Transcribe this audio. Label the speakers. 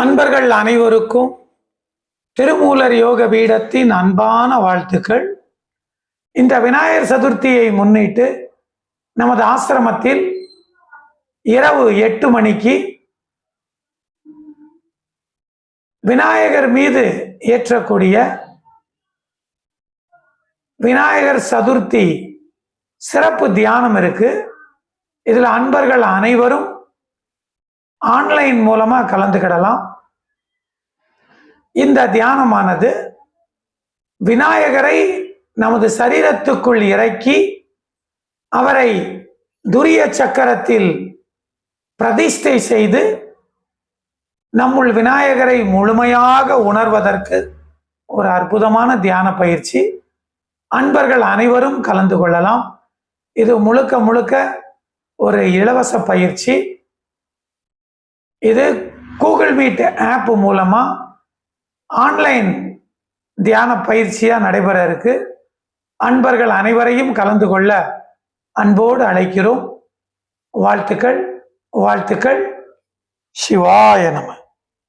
Speaker 1: அன்பர்கள் அனைவருக்கும் திருமூலர் யோக பீடத்தின் அன்பான வாழ்த்துக்கள். இந்த விநாயகர் சதுர்த்தியை முன்னிட்டு நமது ஆசிரமத்தில் இரவு எட்டு மணிக்கு விநாயகர் மீது ஏற்றக்கூடிய விநாயகர் சதுர்த்தி சிறப்பு தியானம் இருக்கு. இதில் அன்பர்கள் அனைவரும் ஆன்லைன் மூலமாக கலந்துக்கிடலாம். இந்த தியானமானது விநாயகரை நமது சரீரத்துக்குள் இறக்கி அவரை துரிய சக்கரத்தில் பிரதிஷ்டை செய்து நம்முள் விநாயகரை முழுமையாக உணர்வதற்கு ஒரு அற்புதமான தியான பயிற்சி. அன்பர்கள் அனைவரும் கலந்து கொள்ளலாம். இது முழுக்க முழுக்க ஒரு இலவச பயிற்சி. இது கூகுள் மீட் ஆப் மூலமாக ஆன்லைன் தியான பயிற்சியாக நடைபெற இருக்கு அன்பர்கள் அனைவரையும் கலந்து கொள்ள அன்போடு அழைக்கிறோம். வாழ்த்துக்கள் வாழ்த்துக்கள். சிவாய நம.